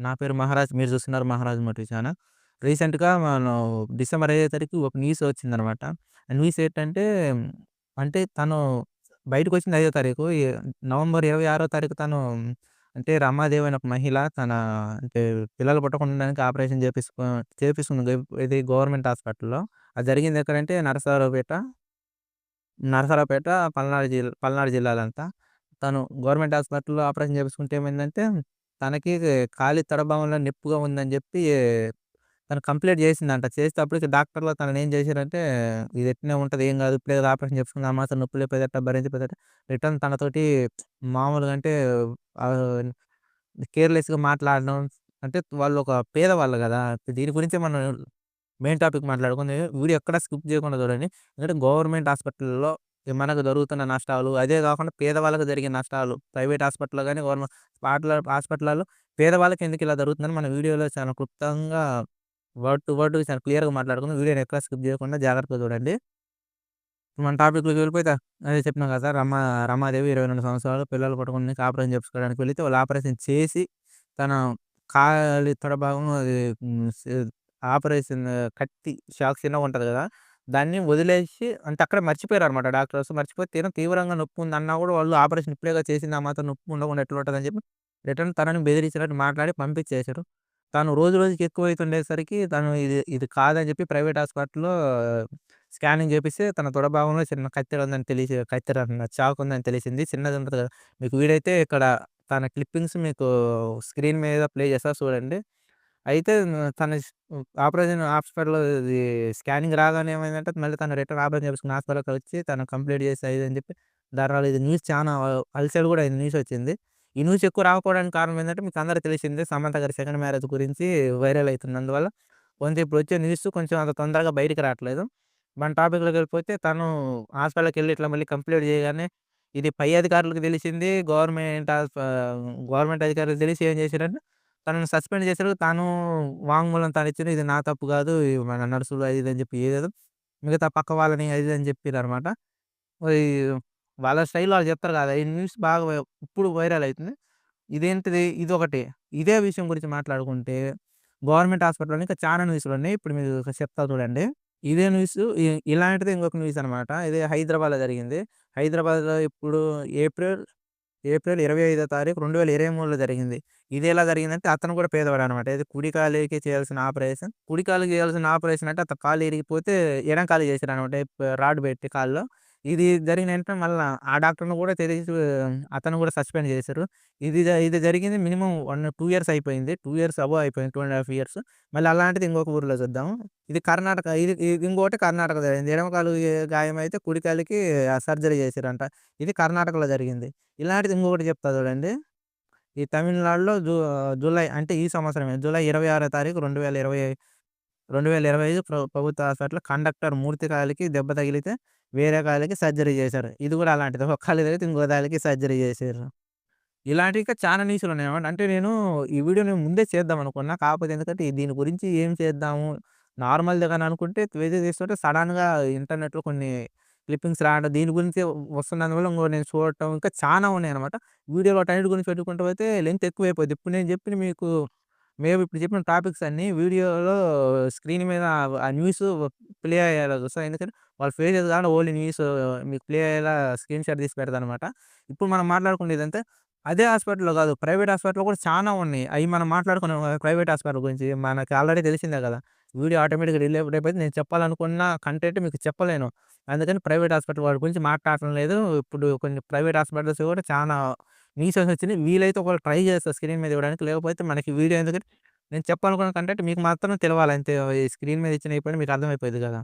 నా పేరు మహారాజ్. మీరు చూస్తున్నారు మహారాజ్ మోటివ్ ఛానల్. రీసెంట్‌గా మనం డిసెంబర్ ఐదో తారీఖు ఒక న్యూస్ వచ్చిందనమాట. ఆ న్యూస్ ఏంటంటే, అంటే తను బయటకొచ్చింది ఐదో తారీఖు. నవంబర్ ఇరవై ఆరో తారీఖు తను అంటే రమాదేవి అనే ఒక మహిళ తన అంటే పిల్లలు పుట్టకుండా ఉండడానికి ఆపరేషన్ చేపిస్తు చేపిస్తుంది. ఇది గవర్నమెంట్ హాస్పిటల్‌లో. అది జరిగింది ఎక్కడంటే నరసరావుపేట. నరసరావుపేట పల్నాడు జిల్లా పల్నాడు జిల్లాలంతా తను గవర్నమెంట్ హాస్పిటల్‌లో ఆపరేషన్ చేపించుకుంటే ఏమైందంటే, తనకి కాలి తొడ భాగంలో నొప్పిగా ఉందని చెప్పి తను కంప్లీట్ చేసిందంట. చేస్తే అప్పటికి డాక్టర్లు తనని ఏం చేశారంటే, ఇది ఎట్లనే ఉంటుంది ఏం కాదు. ఇప్పుడే ఆపరేషన్ చేపించుకుంది. ఆ మాత్రం నొప్పి లేకపోతే ఎట్టా భరించకపోతే రిటర్న్ తనతోటి మామూలుగా అంటే కేర్‌లెస్‌గా మాట్లాడడం. అంటే వాళ్ళు ఒక పేదవాళ్ళు కదా! దీని గురించే మనం మెయిన్ టాపిక్ మాట్లాడుకుంది. వీడియో ఎక్కడ స్కిప్ చేయకుండా చూడండి. ఎందుకంటే గవర్నమెంట్ హాస్పిటల్‌లో మనకు జరుగుతున్న నష్టాలు, అదే కాకుండా పేదవాళ్ళకి జరిగే నష్టాలు, ప్రైవేట్ హాస్పిటల్‌లో కానీ గవర్నమెంట్ హాస్పిటల్ హాస్పిటల్లో పేదవాళ్ళకి ఎందుకు ఇలా జరుగుతుందని మన వీడియోలో చాలా క్లుప్తంగా వర్డ్ టు వర్డ్ చాలా క్లియర్‌గా మాట్లాడుకుందాం. వీడియోని ఎక్కడ స్కిప్ చేయకుండా జాగ్రత్తగా చూడండి. మన టాపిక్‌లోకి వెళ్ళిపోతే అదే చెప్పినా కదా! రమ రమాదేవి 22 సంవత్సరాలు పిల్లలు పట్టుకుని ఆపరేషన్ చేసుకోవడానికి వెళితే వాళ్ళు ఆపరేషన్ చేసి తన కాలి తొడ భాగం అది ఆపరేషన్ కత్తి షాక్ చిన్నగా ఉంటుంది కదా! దాన్ని వదిలేసి అంటే అక్కడ మర్చిపోయారు అనమాట డాక్టర్స్. మర్చిపోయి తీరా తీవ్రంగా నొప్పి ఉంది అన్నా కూడా వాళ్ళు ఆపరేషన్ ఇప్పుడేగా చేసింది. ఆ మాత్రం నొప్పి ఉండకుండా ఎట్లా ఉంటుందని చెప్పి రిటర్న్ తనని బెదిరించినట్టు మాట్లాడి పంపించేసారు. తను రోజు రోజుకి ఎక్కువైతుండేసరికి తను ఇది ఇది కాదని చెప్పి ప్రైవేట్ హాస్పిటల్‌లో స్కానింగ్ చేపిస్తే తన తొడ భాగంలో చిన్న కత్తెర ఉందని తెలిసి కత్తెర చాకు ఉందని తెలిసింది. చిన్నది ఉంటుంది కదా! మీకు వీడైతే ఇక్కడ తన క్లిప్పింగ్స్ మీకు స్క్రీన్ మీద ప్లే చేస్తా చూడండి. అయితే తన ఆపరేషన్ హాస్పిటల్‌లో ఇది స్కానింగ్ రాగానే ఏమైందంటే మళ్ళీ తను రిటర్న్ ఆపరేషన్ చేసుకుని హాస్పిటల్‌కి వచ్చి తను కంప్లీట్ చేసి అని చెప్పి దానివల్ల ఇది న్యూస్ చాలా అలసట కూడా అయింది న్యూస్ వచ్చింది. ఈ న్యూస్ ఎక్కువ రాకపోవడానికి కారణం ఏంటంటే మీకు అందరికి తెలిసిందే సమంత గారి సెకండ్ మ్యారేజ్ గురించి వైరల్ అవుతున్నందువల్ల అందువల్ల కొంచెం ఇప్పుడు వచ్చే న్యూస్ కొంచెం అంత తొందరగా బయటికి రావట్లేదు. మన టాపిక్‌లోకి వెళ్ళిపోతే తను హాస్పిటల్కి వెళ్ళి ఇట్లా మళ్ళీ కంప్లీట్ చేయగానే ఇది పై అధికారులకు తెలిసింది. గవర్నమెంట్ గవర్నమెంట్ అధికారులకు తెలిసి ఏం చేశారంటే తనను సస్పెండ్ చేశారు. తాను వాంగ్మూలం తనిచ్చింది. ఇది నా తప్పు కాదు. మన నర్సులు అది ఇది అని చెప్పి ఏదేదో మిగతా పక్క వాళ్ళని అది ఇది అని చెప్పిరన్నమాట. మరి వాళ్ళ స్టైల్‌లో వాళ్ళు చెప్తారు కదా! ఈ న్యూస్ బాగా వై ఇప్పుడు వైరల్ అయితుంది. ఇదేంటిది ఇదొకటి. ఇదే విషయం గురించి మాట్లాడుకుంటే గవర్నమెంట్ హాస్పిటల్‌లో ఇంకా చానా న్యూస్‌లున్నాయి. ఇప్పుడు మీకు చెప్తా చూడండి. ఇదే న్యూస్ ఇ ఇలాంటిదే ఇంకొక న్యూస్ అనమాట. ఇది హైదరాబాద్‌లో జరిగింది. హైదరాబాద్‌లో ఇప్పుడు ఏప్రిల్, ఏప్రిల్ 25 తారీఖు 2023లో జరిగింది. ఇది ఎలా జరిగిందంటే అతను కూడా పేదవాడు అనమాట ఇది కుడి కాలుకి చేయాల్సిన ఆపరేషన్. కుడి కాలుకి చేయాల్సిన ఆపరేషన్ అంటే అతను కాలు ఇరిగిపోతే ఎడం కాలు చేశారు అనమాట రాడ్ పెట్టి కాల్లో. ఇది జరిగిన వెంటనే మళ్ళీ ఆ డాక్టర్‌ని కూడా తెలిసి అతను కూడా సస్పెండ్ చేశారు. ఇది ఇది జరిగింది మినిమం వన్ టూ ఇయర్స్ అయిపోయింది. టూ ఇయర్స్ అబోవ్ అయిపోయింది. Twenty half years. మళ్ళీ అలాంటిది ఇంకొక ఊర్లో చూద్దాం. ఇది కర్ణాటక ఇది ఇంకొకటి ఇంకోటి కర్ణాటక జరిగింది. ఎడమకాలు గాయం అయితే కుడికాలకి సర్జరీ చేశారంట. ఇది కర్ణాటకలో జరిగింది. ఇలాంటిది ఇంకొకటి చెప్తా చూడండి. ఈ తమిళనాడులో జూ జూలై అంటే ఈ సంవత్సరమే జూలై 26 తారీఖు రెండు వేల ఇరవై రెండు వేల ఇరవై ఐదు ప్రభుత్వ హాస్పిటల్ కండక్టర్ మూర్తికాయలకి దెబ్బ తగిలితే వేరే కాళ్ళకి సర్జరీ చేశారు. ఇది కూడా అలాంటిది ఒక కాళ్ళు తగిలితే ఇంకో కాలికి సర్జరీ చేశారు. ఇలాంటివి ఇంకా చాలా న్యూస్‌లు ఉన్నాయన్నమాట. అంటే నేను ఈ వీడియోని ముందే చేద్దాం అనుకున్నా. కాకపోతే ఎందుకంటే దీని గురించి ఏం చేద్దాము నార్మల్‌దే అని అనుకుంటే వీడియో తీసుకుంటే సడన్గా ఇంటర్నెట్‌లో కొన్ని క్లిప్పింగ్స్ రావడం దీని గురించి వస్తున్నందువల్ల ఇంకో నేను చూడటం ఇంకా చాలా ఉన్నాయి అనమాట వీడియోలో టైట్ గురించి పెట్టుకుంటూ పోతే లెంత్ ఎక్కువైపోద్ది. ఇప్పుడు నేను చెప్పిన మీకు మేము ఇప్పుడు చెప్పిన టాపిక్స్ అన్నీ వీడియోలో స్క్రీన్ మీద ఆ న్యూస్ ప్లే అయ్యేలా చూస్తా. ఎందుకంటే వాళ్ళ ఫేసెస్ కానీ ఓన్లీ న్యూస్ మీకు ప్లే అయ్యేలా స్క్రీన్ షాట్ తీసి పెడతానన్నమాట. ఇప్పుడు మనం మాట్లాడుకునేదంటే అదే హాస్పిటల్‌లో కాదు ప్రైవేట్ హాస్పిటల్‌లో కూడా చాలా ఉన్నాయి. అవి మనం మాట్లాడుకున్నాం ప్రైవేట్ హాస్పిటల్ గురించి మనకి ఆల్రెడీ తెలిసిందే కదా! వీడియో ఆటోమేటిక్‌గా రిలేట్ అయిపోతే నేను చెప్పాలనుకున్న కంటెంట్ మీకు చెప్పలేను. అందుకని ప్రైవేట్ హాస్పిటల్ వాటి గురించి మాట్లాడటం లేదు. ఇప్పుడు కొన్ని ప్రైవేట్ హాస్పిటల్స్ కూడా చాలా మీ న్యూసెస్ వచ్చింది వీలైతే ఒకవేళ ట్రై చేస్తారు స్క్రీన్ మీద ఇవ్వడానికి. లేకపోతే మనకి వీడియో ఎందుకంటే నేను చెప్పాలనుకున్న కంటెంట్ మీకు మాత్రం తెలవాలి అంతే. స్క్రీన్ మీద ఇచ్చిన ఇప్పుడు మీకు అర్థమైపోయింది కదా!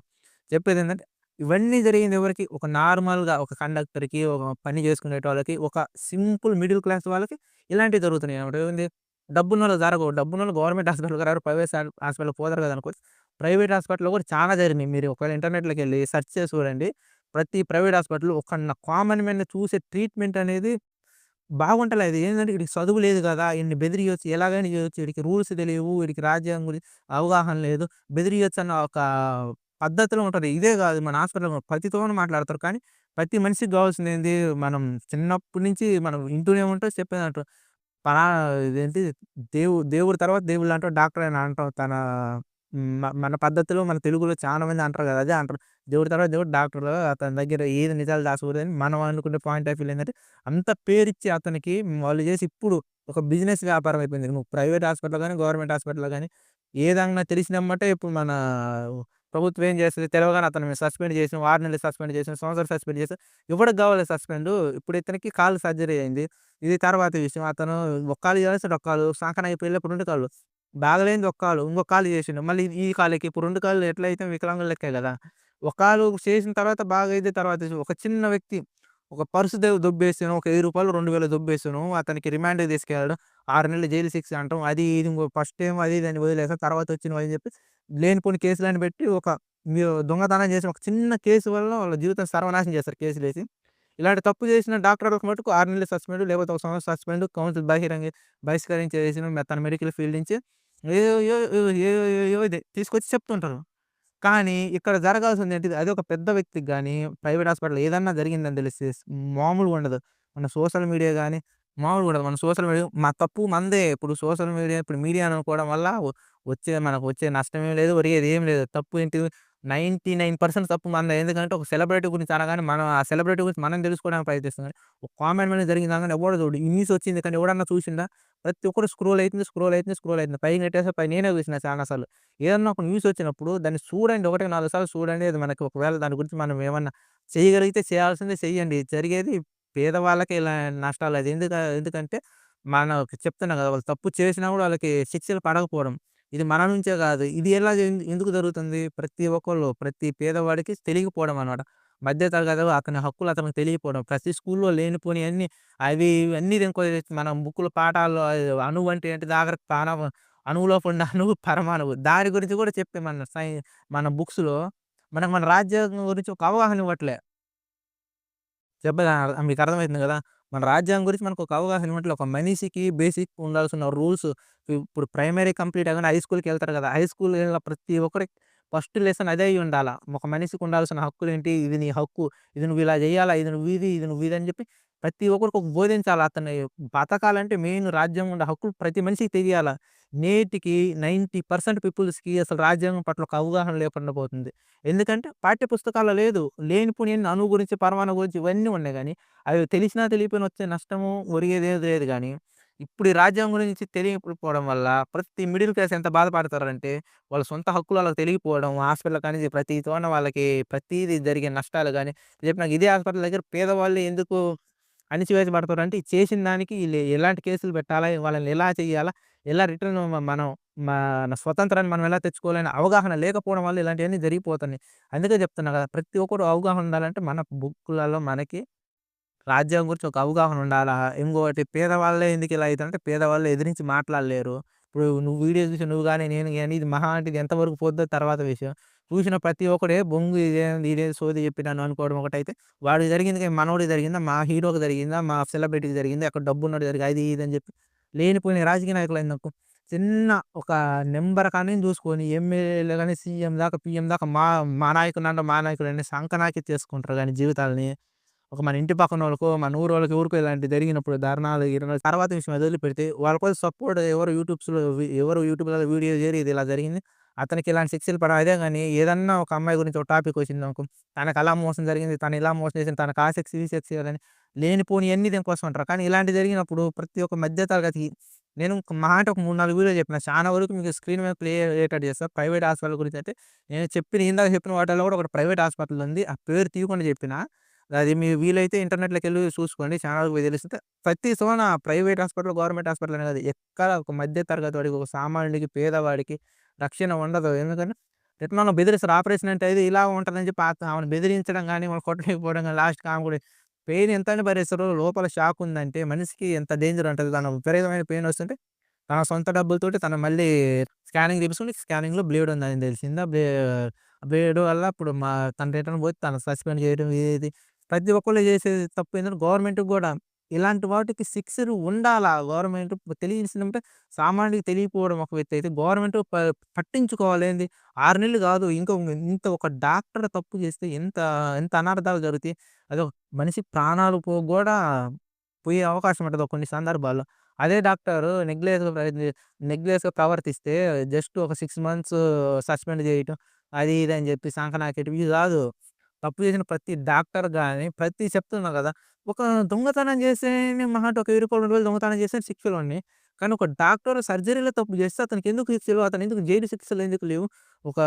చెప్పేది ఏంటంటే ఇవన్నీ జరిగింది ఎవరికి? ఒక నార్మల్‌గా ఒక కండక్టర్‌కి, ఒక పని చేసుకునే వాళ్ళకి ఒక సింపుల్ మిడిల్ క్లాస్ వాళ్ళకి ఇలాంటివి జరుగుతున్నాయి అనమాట ఏంది డబ్బున్నోళ్ళకి జరగవు. డబ్బున్నోళ్ళు గవర్నమెంట్ హాస్పిటల్‌కి రారు. ప్రైవేట్ హాస్పిటల్ హాస్పిటల్‌కి పోతారు కదా అనుకోవచ్చు. ప్రైవేట్ హాస్పిటల్‌లో కూడా చాలా జరిగినాయి. మీరు ఒకవేళ ఇంటర్నెట్లోకి వెళ్ళి సెర్చ్ చేసి చూడండి. ప్రతి ప్రైవేట్ హాస్పిటల్‌లో ఒక కామన్ మ్యాన్ చూసే ట్రీట్మెంట్ అనేది బాగుంటలేదు. ఏంటంటే వీడికి చదువు లేదు కదా! ఈడిని బెదిరియొచ్చు. ఎలాగైనా చేయొచ్చు. వీడికి రూల్స్ తెలియవు. వీడికి రాజ్యాంగం గురించి అవగాహన లేదు. బెదిరియొచ్చు అన్న ఒక పద్ధతిలో ఉంటుంది ఇదే కాదు మన హాస్పిటల్‌లో ప్రతితోను మాట్లాడతారు. కానీ ప్రతి మనిషికి కావాల్సింది ఏంది? మనం చిన్నప్పటి నుంచి మనం వింటూనే ఉంటాం. చెప్పేదంట పరా ఇదేంటి దేవు దేవుడి తర్వాత దేవుళ్ళంటాం డాక్టర్ అని అంటాం. తన మన పద్ధతిలో మన తెలుగులో చాలా మంది అంటారు కదా! అదే అంటారు. దేవుడి తర్వాత దేవుడు డాక్టర్ అతని దగ్గర ఏది నిజాలు దాచకూడదని మనం అనుకునే పాయింట్ ఆఫ్ వ్యూ ఏంటంటే అంత పేరిచ్చి అతనికి వాళ్ళు చేసి ఇప్పుడు ఒక బిజినెస్ వ్యాపారం అయిపోయింది. నువ్వు ప్రైవేట్ హాస్పిటల్ కానీ గవర్నమెంట్ హాస్పిటల్‌లో కానీ ఏదన్నా తెలిసినమ్మటే ఇప్పుడు మన ప్రభుత్వం ఏం చేస్తుంది తెలవగానే అతను సస్పెండ్ చేసిన, 6 నెలలు సస్పెండ్ చేసిన, సంవత్సరం సస్పెండ్ చేసిన ఎవడికి కావాలి సస్పెండు? ఇప్పుడు ఇతనికి కాళ్ళు సర్జరీ అయింది. ఇది తర్వాత విషయం. అతను ఒక కాలు చేస్తాడు ఒక కాలు అయిపోయి ఇప్పుడు ఉండే కాళ్ళు. బాగలేనిది ఒక కాలు. ఇంకొక కాలు చేసిండు. మళ్ళీ ఈ కాలుకి ఇప్పుడు రెండు కాళ్ళు ఎట్లయితే వికలాంగుల లెక్కే కదా! ఒక కాలు చేసిన తర్వాత బాగా అయితే తర్వాత ఒక చిన్న వ్యక్తి ఒక పర్సు దొబ్బేసాను. ఒక వెయ్యి రూపాయలు రెండు వేలు దొబ్బేసాను. అతనికి రిమాండ్ తీసుకెళ్ళడం. ఆరు నెలలు జైలు శిక్ష అంటాం. అది ఇది ఇంకో ఫస్ట్ టైం అది ఇది అని వదిలేసాం. తర్వాత వచ్చిన అని చెప్పి లేనిపోని కేసులని పెట్టి ఒక మీరు దొంగతనం చేసిన ఒక చిన్న కేసు వల్ల వాళ్ళ జీవితం సర్వనాశనం చేస్తారు కేసులు వేసి ఇలాంటి తప్పు చేసిన డాక్టర్‌లకు మటుకు ఆరు నెలలు సస్పెండ్ లేకపోతే ఒక సంవత్సరం సస్పెండ్ కౌన్సిల్ బహిరంగ బహిష్కరించేసిన తన మెడికల్ ఫీల్డ్ నుంచి ఇది తీసుకొచ్చి చెప్తుంటారు. కానీ ఇక్కడ జరగాల్సింది ఏంటిది? అది ఒక పెద్ద వ్యక్తికి కానీ ప్రైవేట్ హాస్పిటల్ ఏదన్నా జరిగిందని తెలిస్తే మామూలుగా ఉండదు. మన సోషల్ మీడియా కానీ మామూలుగా ఉండదు. మన సోషల్ మీడియా మా తప్పు మందే ఇప్పుడు సోషల్ మీడియా ఇప్పుడు మీడియా అనుకోవడం వల్ల వచ్చే మనకు వచ్చే నష్టం ఏం లేదు. ఒరిగేది ఏం లేదు. తప్పు ఏంటి 99% తప్పు మన ఎందుకంటే ఒక సెలబ్రిటీ గురించి అనగానే మనం ఆ సెలబ్రిటీ గురించి మనం తెలుసుకోవడానికి ప్రయత్నిస్తుంది ఒక కామెంట్ మీద జరిగింది అనగానే ఎవరు చూడు. ఈ న్యూస్ వచ్చింది కానీ ఎవడన్నా చూసిందా ప్రతి ఒక్కరు స్క్రోల్ అవుతుంది స్క్రోల్ అవుతుంది స్క్రోల్ అవుతుంది పైకి నెట్టేస్తే పై నేనే చూసిన చానా సార్లు. ఏదన్నా ఒక న్యూస్ వచ్చినప్పుడు దాన్ని చూడండి. ఒకటి నాలుగు సార్లు చూడండి. అది మనకి ఒకవేళ దాని గురించి మనం ఏమన్నా చేయగలిగితే చేయాల్సిందే చేయండి. జరిగేది పేదవాళ్ళకి ఇలా నష్టాలు అది ఎందుక ఎందుకంటే మనకు చెప్తున్నా కదా! వాళ్ళు తప్పు చేసినా కూడా వాళ్ళకి శిక్షలు పడకపోవడం. ఇది మన నుంచే కాదు. ఇది ఎలా ఎందుకు జరుగుతుంది? ప్రతి ఒక్కళ్ళు ప్రతి పేదవాడికి తెలియకపోవడం అన్నమాట. మధ్య తరగతి అతని హక్కులు అతనికి తెలియకపోవడం. ప్రతి స్కూల్‌లో లేనిపోని అన్ని అవి ఇవన్నీ ఇంకో మనం బుక్‌లో పాఠాల్లో అణువు అంటే ఏంటి దాగర ప్రాణం అణువులో ఉన్న అణువు పరమాణువు. దాని గురించి కూడా చెప్పే మన సై మన బుక్స్‌లో మనకు మన రాజ్యాంగం గురించి ఒక అవగాహన ఇవ్వట్లే. చెప్పదా మీకు అర్థమవుతుంది కదా! మన రాజ్యాంగం గురించి మనకు ఒక అవగాహన ఇవ్వట్లే. ఒక మనిషికి బేసిక్ ఉండాల్సిన రూల్స్ ఇప్పుడు ప్రైమరీ కంప్లీట్ అవ్వగానే హై స్కూల్కి వెళ్తారు కదా! హై స్కూల్ ప్రతి ఒక్కరికి ఫస్ట్ లెసన్ అదే అయి ఉండాలా ఒక మనిషికి ఉండాల్సిన హక్కులేంటి? ఇది నీ హక్కు. ఇది నువ్వు ఇలా చేయాలా? ఇది నువ్వు ఇది, ఇది నువ్వు ఇది అని చెప్పి ప్రతి ఒక్కరికి బోధించాలి అతను అతని బతకాలంటే మెయిన్ రాజ్యాంగంలో హక్కులు ప్రతి మనిషికి తెలియాల. నేటికి 90% పీపుల్స్‌కి అసలు రాజ్యాంగం పట్ల ఒక అవగాహన లేకుండా పోతుంది. ఎందుకంటే పాఠ్య పుస్తకాలు లేదు. లేనిపోనియన్ని అణువు గురించి, పరమాణువు గురించి ఇవన్నీ ఉన్నాయి కానీ అవి తెలిసినా తెలియపోయిన వచ్చే నష్టము, ఒరిగేదేది లేదు కానీ ఇప్పుడు ఈ రాజ్యాంగం గురించి తెలియకపోవడం వల్ల ప్రతి మిడిల్ క్లాస్ ఎంత బాధపడతారంటే, వాళ్ళ సొంత హక్కులు వాళ్ళకి తెలియకపోవడం, హాస్పిటల్ కానీ ప్రతి తోన వాళ్ళకి ప్రతిదీ జరిగే నష్టాలు కానీ రేపు నాకు ఇదే హాస్పిటల్ దగ్గర పేదవాళ్ళు ఎందుకు అణిచివేయబడతారంటే, అంటే చేసిన దానికి ఎలాంటి కేసులు పెట్టాలా? వాళ్ళని ఎలా చేయాలా? ఎలా రిటర్న్ మనం మన స్వతంత్రాన్ని మనం ఎలా తెచ్చుకోవాలని అవగాహన లేకపోవడం వల్ల ఇలాంటివన్నీ జరిగిపోతున్నాయి. అందుకే చెప్తున్నా కదా! ప్రతి ఒక్కరు అవగాహన ఉండాలంటే మన బుక్కులలో మనకి రాజ్యాంగం గురించి ఒక అవగాహన ఉండాలా. ఇంకోటి పేదవాళ్ళే ఎందుకు ఇలా అవుతుందంటే పేదవాళ్ళు ఎదిరించి మాట్లాడలేరు. ఇప్పుడు నువ్వు వీడియో చూసి నువ్వు కానీ నేను కానీ ఇది మహా అంటే ఇది ఎంతవరకు పోద్దో తర్వాత విషయం. చూసిన ప్రతి ఒక్కడే బొంగు ఇదేంది సోది చెప్పినాను అనుకోవడం ఒకటైతే, వాడికి జరిగింది మనోడికి జరిగిందా? మా హీరోకి జరిగిందా? మా సెలబ్రిటీకి జరిగిందా? అక్కడ డబ్బు ఉన్నది జరిగింది అది ఇది అని చెప్పి లేనిపోయిన రాజకీయ నాయకులైందనుకో చిన్న ఒక నెంబర్ కానీ చూసుకొని ఎమ్మెల్యేలు కానీ సీఎం దాకా, పిఎం దాకా మా మా నాయకుడంట మా నాయకుడని సంకనాకిచ్చేసుకుంటారు కానీ జీవితాల్ని. ఒక మన ఇంటి పక్కన వాళ్ళకు మన ఊరు వాళ్ళకి ఊరుకు ఇలాంటివి జరిగినప్పుడు ధర్నాలు, ఇరవై తర్వాత విషయం వదిలిపెడితే వాళ్ళ కోసం సపోర్ట్ ఎవరు యూట్యూబ్స్‌లో ఎవరు యూట్యూబ్‌లో వీడియో చేయరు ఇలా జరిగింది. అతనికి ఇలాంటి శిక్షలు పడాలి. అదే కానీ ఏదన్నా ఒక అమ్మాయి గురించి ఒక టాపిక్ వచ్చింది అనుకో తనకు అలా మోసం జరిగింది, తను ఇలా మోసం చేసింది, తనకు ఆ సెక్స్, ఈ సెక్స్ అని లేనిపోనియన్నీ దీనికోసం అంటారు. కానీ ఇలాంటివి జరిగినప్పుడు ప్రతి ఒక్క మధ్య తరగతి నేను మాట ఒక మూడు నాలుగు వీడియో చెప్పిన. చాలా వరకు మీకు స్క్రీన్ మీద ప్లే అయ్యేటట్టు చేస్తాను ప్రైవేట్ హాస్పిటల్ గురించి అయితే నేను చెప్పిన ఇందాక చెప్పిన వాటిలో కూడా ఒక ప్రైవేట్ హాస్పిటల్ ఉంది. ఆ పేరు తీయకుండా చెప్పిన. అది మీ వీలైతే ఇంటర్నెట్లోకి వెళ్ళి చూసుకోండి. చాలా వరకు తెలుస్తుంది ప్రతి సోన ప్రైవేట్ హాస్పిటల్, గవర్నమెంట్ హాస్పిటల్ అనేది కాదు. ఎక్కడ ఒక మధ్య తరగతి వాడికి, ఒక సామాన్యుడికి, పేదవాడికి రక్షణ ఉండదు. ఎందుకంటే ఎట్లనో బెదిరిస్తారు. ఆపరేషన్ అంటే ఇది ఇలా ఉంటుందని చెప్పి ఆమెను బెదిరించడం కానీ మనం కొట్టలేకపోవడం కానీ లాస్ట్‌కి ఆమె కూడా పెయిన్ ఎంతని భరిస్తారు. లోపల షాక్ ఉందంటే మనిషికి ఎంత డేంజర్ ఉంటుంది తన విపరీతమైన పెయిన్ వస్తుంటే తన సొంత డబ్బులతోటి తను మళ్ళీ స్కానింగ్ తీసుకుని స్కానింగ్‌లో బ్లేడ్ ఉందని తెలిసింది. ఆ బ్లే బ్లేడ్ వల్ల ఇప్పుడు మా తన రిటర్న్ పోయి తను సస్పెండ్ చేయడం ఇది ప్రతి ఒక్కళ్ళు చేసేది తప్పు ఏంటంటే గవర్నమెంట్‌కి కూడా ఇలాంటి వాటికి శిక్షలు ఉండాలా. గవర్నమెంట్ తెలియాల్సిందంటే సామాన్యుడికి తెలియకపోవడం ఒక వ్యక్తి అయితే గవర్నమెంట్ ప పట్టించుకోవాలి. ఏంది 6 నెలలు కాదు ఇంకో ఇంత ఒక డాక్టర్ తప్పు చేస్తే ఎంత ఎంత అనర్థాలు జరుగుతాయి. అదొక మనిషి ప్రాణాలు పో కూడా పోయే అవకాశం ఉంటుంది కొన్ని సందర్భాల్లో. అదే డాక్టర్ నెగ్లెస్గా నెగ్లెస్గా ప్రవర్తిస్తే జస్ట్ ఒక సిక్స్ మంత్స్ సస్పెండ్ చేయటం. అది ఇది అని చెప్పి శంఖనాకేటం ఇవి కాదు. తప్పు చేసిన ప్రతి డాక్టర్ కానీ ప్రతి చెప్తున్నా కదా! ఒక దొంగతనం చేస్తేనే మహా ఒక ఒక రూ. 1000, 2000 దొంగతనం చేస్తే శిక్షలున్నాయి. కానీ ఒక డాక్టర్ సర్జరీలో తప్పు చేస్తే అతనికి ఎందుకు శిక్షలు? అతను ఎందుకు జైలు శిక్షలు ఎందుకు లేవు? ఒక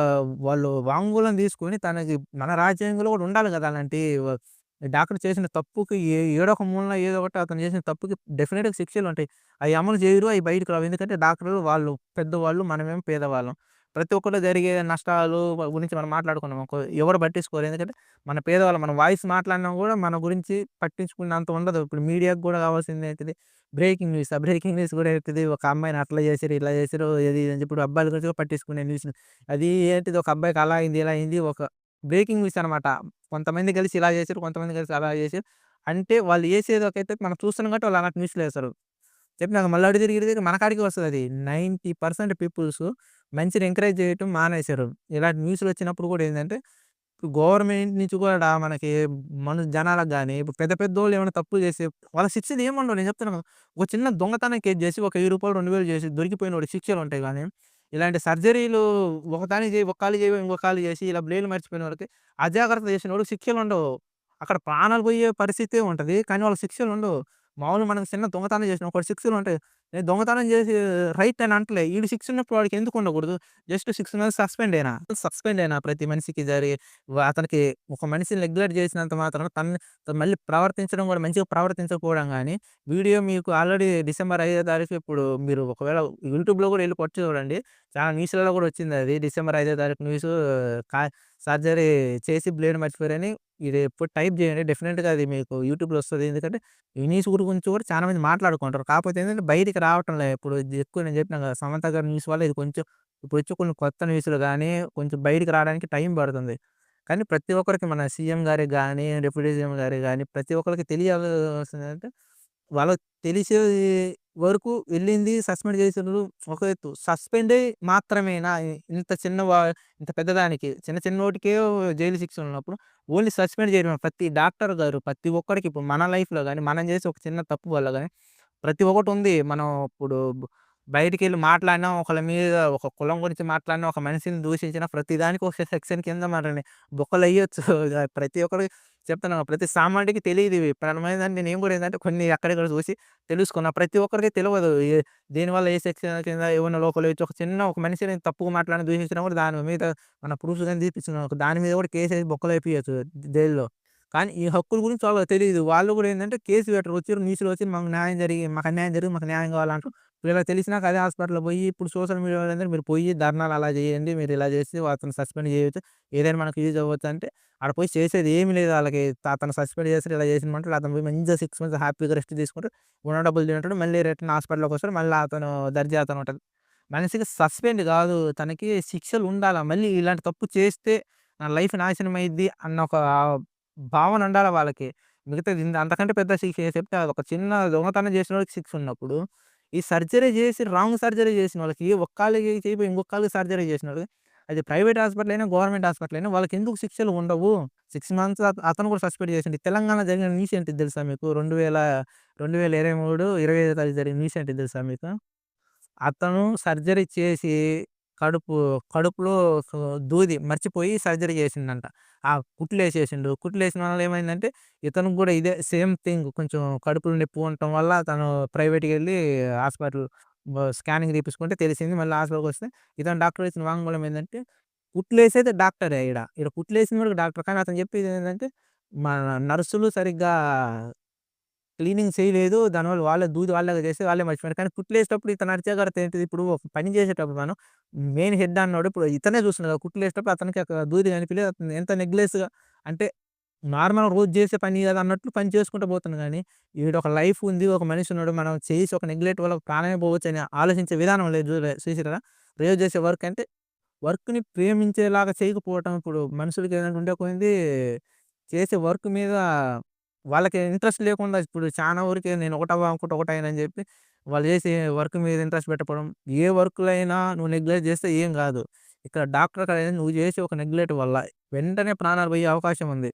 వాళ్ళు వాంగ్మూలం తీసుకొని తనకి మన రాజ్యాంగంలో కూడా ఉండాలి కదా! అలాంటి డాక్టర్ చేసిన తప్పుకి ఏ ఏడో ఒక మూలన ఏదో ఒకటి అతను చేసిన తప్పుకి డెఫినేట్గా శిక్షలు ఉంటాయి అవి అమలు చేయరు. అవి బయటకు రావు. ఎందుకంటే డాక్టర్లు వాళ్ళు పెద్దవాళ్ళు. మనమేమో పేదవాళ్ళం. ప్రతి ఒక్కళ్ళు జరిగే నష్టాలు గురించి మనం మాట్లాడుకున్నాం అనుకో ఎవరు పట్టించుకోరు. ఎందుకంటే మన పేదవాళ్ళు మన వాయిస్ మాట్లాడినా కూడా మన గురించి పట్టించుకున్నంత ఉండదు. ఇప్పుడు మీడియాకి కూడా కావాల్సింది ఏంటిది? Breaking news. ఆ బ్రేకింగ్ న్యూస్ కూడా ఏంటిది? ఒక అమ్మాయిని అట్లా చేశారు ఇలా చేశారు అది ఇది అని చెప్పి ఇప్పుడు అబ్బాయిల గురించి పట్టించుకునే న్యూస్. అది ఏంటిది ఒక అబ్బాయికి అలా అయింది, ఇలా అయింది ఒక బ్రేకింగ్ న్యూస్ అనమాట. కొంతమంది కలిసి ఇలా చేశారు కొంతమంది కలిసి అలా చేశారు అంటే వాళ్ళు చేసేది ఒకైతే మనం చూస్తున్నాం కాబట్టి వాళ్ళు అలాంటి న్యూస్‌లేస్తారు. చెప్పినాక మళ్ళీ అటు తిరిగి, తిరిగి మన కాడికి వస్తుంది అది. నైంటీ పర్సెంట్ పీపుల్స్ మంచిని ఎంకరేజ్ చేయటం మానేశారు. ఇలాంటి న్యూస్‌లు వచ్చినప్పుడు కూడా ఏంటంటే ఇప్పుడు గవర్నమెంట్ నుంచి కూడా మనకి మన జనాలకు కానీ ఇప్పుడు పెద్ద వాళ్ళు ఏమైనా తప్పులు చేసి వాళ్ళ శిక్షలు ఏముండవు. నేను చెప్తున్నాను ఒక చిన్న దొంగతనం కేసు చేసి ఒక వేయ రూపాయలు రెండు వేలు చేసి దొరికిపోయినవాడు శిక్షలు ఉంటాయి కానీ ఇలాంటి సర్జరీలు ఒకదానికి చేయి, ఒక కాలుకి చేయి, ఇంకో కాలుకి చేసి ఇలా బ్లేలు మర్చిపోయిన మర్చిపోయినోళ్ళకి అజాగ్రత్త చేసినవాడు శిక్షలు ఉండవు. అక్కడ ప్రాణాలు పోయే పరిస్థితే ఉంటుంది కానీ వాళ్ళ శిక్షలు ఉండవు. మామూలుగా మనకు చిన్న దొంగతనం చేసిన ఒకడికి శిక్షలుంటాయి. నేను దొంగతనం చేసి రైట్ అని అంటలే. ఈడు సిక్స్ ఉన్నప్పుడు వాడికి ఎందుకు ఉండకూడదు? జస్ట్ సిక్స్ మంత్స్ సస్పెండ్ అయినా ప్రతి మనిషికి జరిగి అతనికి ఒక మనిషిని నెగ్లెక్ట్ చేసినంత మాత్రం తనని మళ్ళీ ప్రవర్తించడం కూడా మంచిగా ప్రవర్తించకపోవడం కానీ వీడియో మీకు ఆల్రెడీ డిసెంబర్ ఐదో తారీఖు ఇప్పుడు మీరు ఒకవేళ యూట్యూబ్‌లో కూడా వెళ్ళి కొట్టి చూడండి. చాలా న్యూస్‌లలో కూడా వచ్చింది అది డిసెంబర్ ఐదో తారీఖు న్యూస్ కా సర్జరీ చేసి బ్లేడ్ మర్చిపోయారని. ఇది ఎప్పుడు టైప్ చేయండి. డెఫినెట్గా అది మీకు యూట్యూబ్‌లో వస్తుంది ఎందుకంటే ఈ న్యూస్ గురించి కూడా చాలా మంది మాట్లాడుకుంటారు. కాకపోతే ఏంటంటే బయటికి రావటంలే. ఇప్పుడు ఎక్కువ నేను చెప్పినా కదా! సమంత గారి న్యూస్ వల్ల ఇది కొంచెం ఇప్పుడు వచ్చి కొన్ని కొత్త న్యూస్‌లు కానీ కొంచెం బయటికి రావడానికి టైం పడుతుంది. కానీ ప్రతి ఒక్కరికి మన సీఎం గారికి కానీ డిప్యూటీ సీఎం గారికి కానీ ప్రతి ఒక్కరికి తెలియాల్సిందేంటంటే వాళ్ళకి తెలిసే వరకు వెళ్ళింది సస్పెండ్ చేసిండ్రు ఒక ఎత్తు. సస్పెండ్ మాత్రమేనా? ఇంత చిన్న వా ఇంత పెద్దదానికి చిన్న చిన్నోటికే జైలు శిక్ష ఉన్నప్పుడు ఓన్లీ సస్పెండ్ చేయడం ప్రతి డాక్టర్ గారు ప్రతి ఒక్కరికి ఇప్పుడు మన లైఫ్‌లో కానీ మనం చేసే ఒక చిన్న తప్పు వల్ల కానీ ప్రతి ఒక్కటి ఉంది. మనం ఇప్పుడు బయటికి వెళ్ళి మాట్లాడినా ఒకళ్ళ మీద ఒక కులం గురించి మాట్లాడినా, ఒక మనిషిని దూషించినా ప్రతిదానికి ఒక సెక్షన్ కింద మనల్ని బొక్కలెయ్యొచ్చు. ప్రతి ఒక్కరికి చెప్తున్నా ప్రతి సామాన్యుడికి తెలియదు ఇవి. ప్రమాదమైందని నేను కూడా ఏంటంటే కొన్ని అక్కడిక్కడ చూసి తెలుసుకున్నా. ప్రతి ఒక్కరికి తెలియదు దీనివల్ల ఏ సెక్షన్ కింద ఏమన్నా వచ్చి ఒక చిన్న ఒక మనిషిని తప్పుగా మాట్లాడిన దూషించినా కూడా దాని మీద మన ప్రూఫ్స్ కానీ తీపిస్తున్నాం దాని మీద కూడా కేసు బొక్కలు అయిపోయచ్చు జైల్‌లో. కానీ ఈ హక్కుల గురించి వాళ్ళకి తెలియదు వాళ్ళు కూడా ఏంటంటే కేసు పెట్టరు. వచ్చిర్రు న్యూస్‌లో వచ్చి మాకు న్యాయం జరిగి మాకు అన్యాయం జరిగి మాకు న్యాయం కావాలంటారు. ఇలా తెలిసినాక అదే హాస్పిటల్‌లో పోయి ఇప్పుడు సోషల్ మీడియా వాళ్ళందరూ మీరు పోయి ధర్నాలు అలా చేయండి. మీరు ఇలా చేస్తే అతను సస్పెండ్ చేయవచ్చు ఏదైనా మనకు యూజ్ అవ్వచ్చు అంటే ఆడ పోయి చేసేది ఏమి లేదు వాళ్ళకి అతను సస్పెండ్ చేస్తారు ఇలా చేసినమంటారు. అతను పోయి మంచిగా సిక్స్ మంత్స్ హ్యాపీగా రెస్ట్ తీసుకుంటారు. ఉన్న డబ్బులు తింటాడు. మళ్ళీ రిటర్న్ హాస్పిటల్‌లోకి వస్తారు మళ్ళీ అతను దర్జా అతను ఉంటుంది మనిషికి సస్పెండ్ కాదు. తనకి శిక్షలు ఉండాలి మళ్ళీ ఇలాంటి తప్పు చేస్తే నా లైఫ్ నాశనం అయింది అన్న ఒక భావన ఉండాలి వాళ్ళకి. మిగతాది అంతకంటే పెద్ద శిక్ష చెప్తే ఒక చిన్న దొంగతనం చేసిన వాళ్ళకి శిక్ష ఉన్నప్పుడు, ఈ సర్జరీ చేసి రాంగ్ సర్జరీ చేసిన వాళ్ళకి కాలుకి చేయిపోయి ఇంకొక కాలుకి సర్జరీ చేసినోళ్ళకి అది ప్రైవేట్ హాస్పిటల్ అయినా, గవర్నమెంట్ హాస్పిటల్ అయినా వాళ్ళకి ఎందుకు శిక్షలు ఉండవు? సిక్స్ మంత్స్ అత అతను కూడా సస్పెండ్ చేసింది తెలంగాణ జరిగిన న్యూస్ ఏంటిది తెలుసా మీకు? 2000 2023, 25 తారీఖు జరిగిన న్యూస్ ఏంటిది తెలుసా మీకు? అతను సర్జరీ చేసి కడుపు కడుపులో దూది మర్చిపోయి సర్జరీ చేసిందంట ఆ కుట్లేసేసిండు. కుట్లేసిన వల్ల ఏమైందంటే ఇతను కూడా ఇదే సేమ్ థింగ్ కొంచెం కడుపులో నొప్పి ఉండటం వల్ల తను ప్రైవేట్కి వెళ్ళి హాస్పిటల్ స్కానింగ్ తీపించుకుంటే తెలిసింది. మళ్ళీ హాస్పిటల్కి వస్తే ఇతను డాక్టర్ ఇచ్చిన వాంగ్మూలం ఏందంటే కుట్లేసేది డాక్టరే ఈడ. ఈడ వరకు డాక్టర్. కానీ అతను చెప్పేది ఏంటంటే మన నర్సులు సరిగ్గా క్లీనింగ్ చేయలేదు. దానివల్ల వాళ్ళే దూది వాళ్ళే చేసి వాళ్ళే మర్చిపోయారు. కానీ కుట్లేసేటప్పుడు ఇతను అత్యాగ్రత ఏంటిది? ఇప్పుడు ఒక పని చేసేటప్పుడు మనం మెయిన్ హెడ్ అన్నాడు ఇప్పుడు ఇతనే చూస్తున్నాడు కదా! కుట్లేసేటప్పుడు అతనికి దూది కనిపించలేదు అతను ఎంత నెగ్లెస్‌గా అంటే నార్మల్ రోజు చేసే పని కదా! అన్నట్లు పని చేసుకుంటూ పోతాను కానీ వీడు ఒక లైఫ్ ఉంది. ఒక మనిషి ఉన్నాడు. మనం చేసి ఒక నెగ్లెక్ట్ వల్ల ప్రాణమే పోవచ్చని ఆలోచించే విధానం లేదు చూసారా రేవ్ చేసే వర్క్ అంటే వర్క్‌ని ప్రేమించేలాగా చేయకపోవటం. ఇప్పుడు మనుషులకి ఏదైనా ఉండే కొద్దీ చేసే వర్క్ మీద వాళ్ళకి ఇంట్రెస్ట్ లేకుండా ఇప్పుడు చాలా వరకే నేను ఒకటవ్వాలనుకుంటే ఒకటయ్యానని చెప్పి వాళ్ళు చేసే వర్క్ మీద ఇంట్రెస్ట్ పెట్టకపోవడం. ఏ వర్క్‌లో అయినా నువ్వు నెగ్లెక్ట్ చేస్తే ఏం కాదు. ఇక్కడ డాక్టర్ కాడ నువ్వు చేసే ఒక నెగ్లెక్ట్ వల్ల వెంటనే ప్రాణాలు పోయే అవకాశం ఉంది.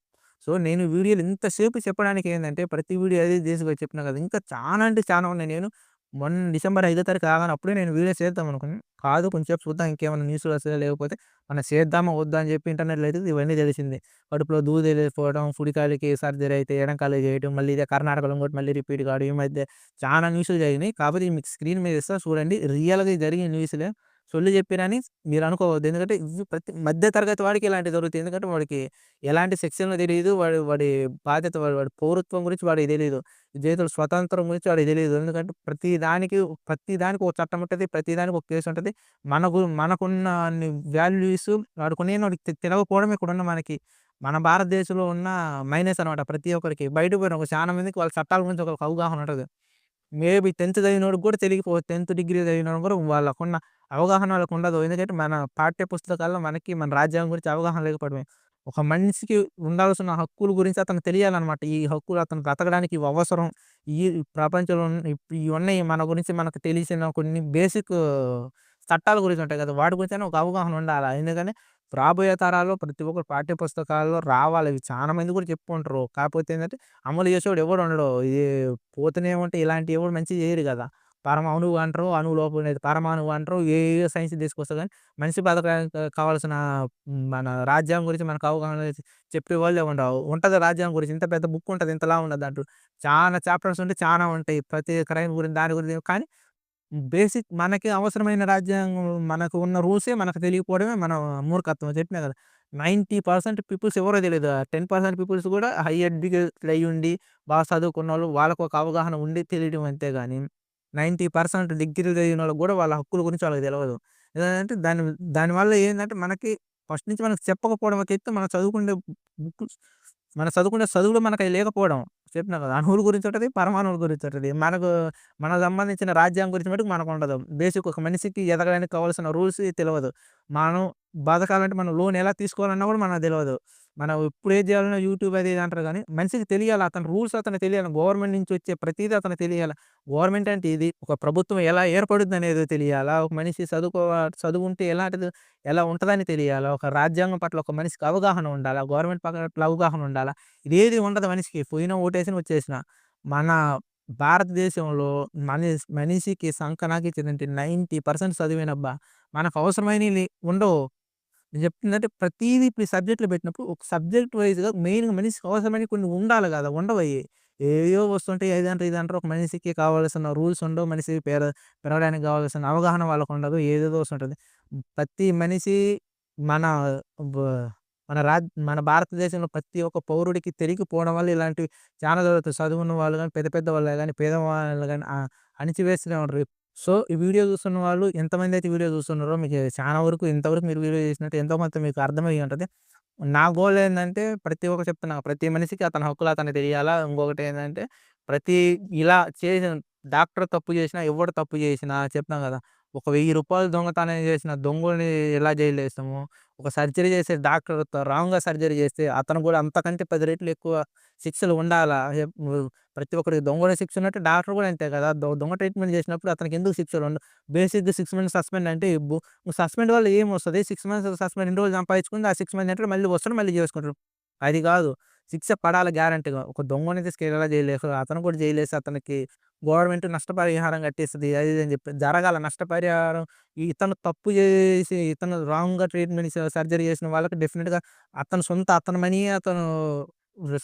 సో, నేను వీడియోలు ఇంతసేపు చెప్పడానికి ఏంటంటే ప్రతి వీడియో అదే తీసుకొని చెప్పినా కదా! ఇంకా చాలా అంటే చాలా ఉన్నాయి. నేను మొన్న డిసెంబర్ ఐదో తారీఖు కాగానే అప్పుడే నేను వీడియో చేద్దాం అనుకుని కాదు కొంచెంసేపు చూద్దాం ఇంకేమైనా న్యూస్‌లు వస్తాయో లేకపోతే మనం చేద్దామా వద్దా అని చెప్పి ఇంటర్నెట్‌లో అయితే ఇవన్నీ తెలిసింది. కడుపులో దూది వెళ్ళిపోవడం, ఫుడికాయలకి సర్జరీ అయితే ఎడమ కాలుకి మళ్ళీ ఇదే కర్ణాటకలో ఇంకోటి మళ్ళీ రిపీట్ కావడం. ఈ మధ్య చాలా న్యూస్‌లు జరిగినాయి. కాకపోతే మీకు స్క్రీన్ మీద ఇస్తా చూడండి. రియల్‌గా జరిగిన న్యూస్‌లే. సొల్లు చెప్పిరని మీరు అనుకోవద్దు. ఎందుకంటే ఇవి ప్రతి మధ్య తరగతి వాడికి ఇలాంటివి దొరుకుతుంది ఎందుకంటే వాడికి ఎలాంటి శిక్షణ తెలియదు వాడి వాడి బాధ్యత వాడి వాడి పౌరత్వం గురించి వాడికి తెలియదు జీవితంలో స్వతంత్రం గురించి వాడికి తెలియదు ఎందుకంటే ప్రతి దానికి ప్రతి దానికి ఒక చట్టం ఉంటుంది. ప్రతి దానికి ఒక కేసు ఉంటుంది. మనకు మనకున్న అన్ని వాల్యూస్ వాడుకునే వాడికి తెలవకపోవడం ఇక్కడ ఉన్న మనకి మన భారతదేశంలో ఉన్న మైనస్ అనమాట ప్రతి ఒక్కరికి. బయట పోయిన ఒక చాలా మందికి వాళ్ళ చట్టాల గురించి ఒక అవగాహన ఉంటుంది. మేబీ టెన్త్ చదివినోడు కూడా తెలియకపో టెన్త్ డిగ్రీ చదివినోడు కూడా వాళ్ళకున్న అవగాహన వాళ్ళకుండదు. ఎందుకంటే మన పాఠ్య పుస్తకాల్లో మనకి మన రాజ్యాంగం గురించి అవగాహన లేకపోవడమే. ఒక మనిషికి ఉండాల్సిన హక్కుల గురించి అతనికి తెలియాలన్నమాట ఈ హక్కులు అతను బ్రతకడానికి ఇవి అవసరం. ఈ ప్రపంచంలో ఇవున్నాయి మన గురించి మనకు తెలిసిన కొన్ని బేసిక్ చట్టాల గురించి ఉంటాయి కదా! వాటి గురించైనా ఒక అవగాహన ఉండాలి ఎందుకని రాబోయే తరాల్లో ప్రతి ఒక్కరు పాఠ్య పుస్తకాల్లో రావాలి. ఇవి చాలా మంది కూడా చెప్పుకుంటారు. కాకపోతే ఏంటంటే అమలు చేసేవాడు ఎవడు ఉండడు. ఇది పోతూనే ఉంటే ఇలాంటివి ఎవడు మంచిగా చేయరు కదా! పరమాణువు అంటారు. అణువు లోపల పరమాణువు అంటారు. ఏ సైన్స్ తీసుకొస్తారు కానీ మనిషి బతకడానికి కావాల్సిన మన రాజ్యాంగం గురించి మనకు అవగాహన చెప్పే వాళ్ళే ఉండవు. ఉంటుంది రాజ్యాంగం గురించి. ఇంత పెద్ద బుక్ ఉంటుంది ఇంతలా ఉండదు దాంట్లో. చాలా చాప్టర్స్ ఉంటే చాలా ఉంటాయి. ప్రతి క్రైమ్ గురించి దాని గురించి కానీ బేసిక్ మనకి అవసరమైన రాజ్యాంగం మనకు ఉన్న రూల్సే మనకు తెలియకపోవడమే మన మూర్ఖత్వం. చెప్పినా కదా! 90% పీపుల్స్ ఎవరో తెలియదు టెన్ పర్సెంట్ పీపుల్స్ కూడా హై ఎడ్యుకేటెడ్ అయ్యుండి బాగా చదువుకున్నోళ్ళు వాళ్ళకు ఒక అవగాహన ఉండి తెలియడం అంతే కానీ నైంటీ పర్సెంట్ డిగ్రీలు చదివినోళ్ళకి కూడా వాళ్ళ హక్కుల గురించి వాళ్ళకి తెలియదు ఎందుకంటే దాని దానివల్ల ఏంటంటే మనకి ఫస్ట్ నుంచి మనకు చెప్పకపోవడం ఒక ఎత్తు. మనం చదువుకునే బుక్స్ మనం చదువుకునే చదువులు మనకు లేకపోవడం. చెప్పిన కదా! అణువుల గురించి ఉంటుంది పరమాణువుల గురించి ఉంటుంది మనకు మనకు సంబంధించిన రాజ్యాంగం గురించి మటుకు మనకు ఉండదు బేసిక్ ఒక మనిషికి ఎదగడానికి కావాల్సిన రూల్స్ తెలియదు మనం బతకాలంటే మనం లోన్ ఎలా తీసుకోవాలన్నా కూడా మనకు తెలియదు మనం ఎప్పుడు ఏది చేయాలన్నా యూట్యూబ్ అది అంటారు కానీ మనిషికి తెలియాలి అతని రూల్స్ అతను తెలియాలి. గవర్నమెంట్ నుంచి వచ్చే ప్రతిదీ అతను తెలియాలి గవర్నమెంట్ అంటే ఇది. ఒక ప్రభుత్వం ఎలా ఏర్పడుద్దనేది తెలియాలా. ఒక మనిషి చదువుకోవ చదువుంటే ఎలాంటిది ఎలా ఉంటుందని తెలియాలా. ఒక రాజ్యాంగం పట్ల ఒక మనిషికి అవగాహన ఉండాలా. గవర్నమెంట్ పట్ల అవగాహన ఉండాలా. ఇదేది ఉండదు మనిషికి. పోయిన ఓటేసిన వచ్చేసినా. మన భారతదేశంలో మనిషి మనిషికి సంకనాకి చెందిన నైంటీ పర్సెంట్ చదివినబ్బా మనకు అవసరమైనవి ఉండవు. నేను చెప్తుందంటే ప్రతిదీ ఇప్పుడు సబ్జెక్టులు పెట్టినప్పుడు ఒక సబ్జెక్ట్ వైజ్గా మెయిన్‌గా మనిషికి అవసరమైన కొన్ని ఉండాలి కదా! ఉండవయ్యి ఏవో వస్తుంటాయి. ఏదంటారు ఇదంటారు. ఒక మనిషికి కావాల్సిన రూల్స్ ఉండవు. మనిషి పెర పెరగడానికి కావాల్సిన అవగాహన వాళ్ళకుండదు. ఏదేదో వస్తుంటుంది ప్రతి మనిషి మన మన రాజ్ మన భారతదేశంలో ప్రతి ఒక్క పౌరుడికి తెలియకపోవడం వల్ల ఇలాంటివి చాలా జరుగుతాయి. చదువున్న వాళ్ళు కానీ పెద్ద పెద్ద వాళ్ళు కానీ పేదవాళ్ళు కానీ అణిచివేస్తూనే ఉంటారు. సో, ఈ వీడియో చూస్తున్న వాళ్ళు ఎంతమంది అయితే వీడియో చూస్తున్నారో మీకు చాలా వరకు ఇంతవరకు మీరు వీడియో చేసినట్టు ఎంతో మంది మీకు అర్థమయ్యి ఉంటది. నా గోల్ ఏంటంటే ప్రతి ఒక్క చెప్తున్నా. ప్రతి మనిషికి అతని హక్కులు అతను తెలియాలా. ఇంకొకటి ఏంటంటే ప్రతి ఇలా చేసిన డాక్టర్ తప్పు చేసినా, ఎవడు తప్పు చేసినా చెప్తాం కదా! ఒక వెయ్యి రూపాయలు దొంగతనం చేసిన దొంగల్ని ఎలా జైలు వేస్తాము ఒక సర్జరీ చేసే డాక్టర్ రాంగ్‌గా సర్జరీ చేస్తే అతను కూడా అంతకంటే పది రెట్లు ఎక్కువ శిక్షలు ఉండాలా. ప్రతి ఒక్కరికి దొంగోడికి శిక్ష ఉన్నట్టు డాక్టర్ కూడా అంతే కదా! దొంగ ట్రీట్మెంట్ చేసినప్పుడు అతనికి ఎందుకు శిక్షలు ఉండవు. బేసిక్ సిక్స్ మంత్స్ సస్పెండ్ అంటే సస్పెండ్ వల్ల ఏమొస్తది? సిక్స్ మంత్స్ సస్పెండ్ ఎన్ని రోజులు సంపాదించుకుంటే ఆ సిక్స్ మంత్స్ అంటే మళ్ళీ వస్తాడు. మళ్ళీ చేసుకుంటారు అది కాదు. శిక్ష పడాలి గ్యారంటీగా. ఒక దొంగని తీసుకెళ్ళేలా ఎలా అతను కూడా చేయలేసి అతనికి గవర్నమెంట్ నష్టపరిహారం కట్టేస్తుంది. అది అని చెప్పి జరగాల నష్టపరిహారం. ఇతను తప్పు చేసి ఇతను రాంగ్‌గా ట్రీట్మెంట్ సర్జరీ చేసిన వాళ్ళకి డెఫినెట్గా అతని సొంత అతని మనీ అతను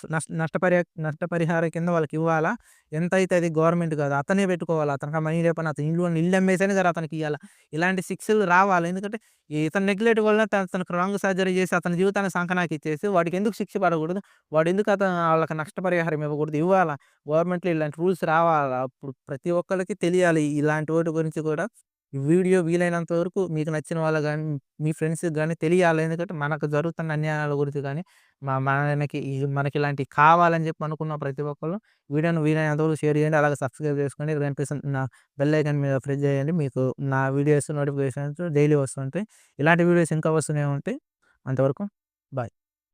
నష్ట నష్టపరి నష్టపరిహారం కింద వాళ్ళకి ఇవ్వాలా. ఎంత అయితే అది గవర్నమెంట్ కాదు. అతనే పెట్టుకోవాలి. అతనికి మనీ లేకపోయినా అతని ఇల్లు ఇల్లు అమ్మేసైనా సరే అతనికి ఇవ్వాలి ఇలాంటి శిక్షలు రావాలి. ఎందుకంటే ఇతను నెగ్లెక్ట్ వల్ల అతనికి రాంగ్ సర్జరీ చేసి అతని జీవితాన్ని సంకనాకిచ్చేసి వాడికి ఎందుకు శిక్ష పడకూడదు? వాడు ఎందుకు అతను వాళ్ళకి నష్టపరిహారం ఇవ్వకూడదు? ఇవ్వాలా. గవర్నమెంట్‌లో ఇలాంటి రూల్స్ రావాలా. అప్పుడు ప్రతి ఒక్కరికి తెలియాలి. ఇలాంటి వాటి గురించి కూడా ఈ వీడియో వీలైనంత వరకు మీకు నచ్చిన వాళ్ళు కానీ మీ ఫ్రెండ్స్‌కి కానీ తెలియాలి. ఎందుకంటే మనకు జరుగుతున్న అన్యాయాల గురించి కానీ మా మనకి మనకి ఇలాంటివి కావాలని చెప్పి అనుకున్న ప్రతి ఒక్కరు వీడియోని వీలైనంత వరకు షేర్ చేయండి. అలాగే సబ్స్క్రైబ్ చేసుకోండి. కనిపిస్తున్న బెల్ ఐకాన్ మీద ప్రెస్ చేయండి. మీకు నా వీడియోస్ నోటిఫికేషన్స్ డైలీ వస్తుంటాయి. ఇలాంటి వీడియోస్ ఇంకా వస్తూనే ఉంటాయి. అంతవరకు బాయ్.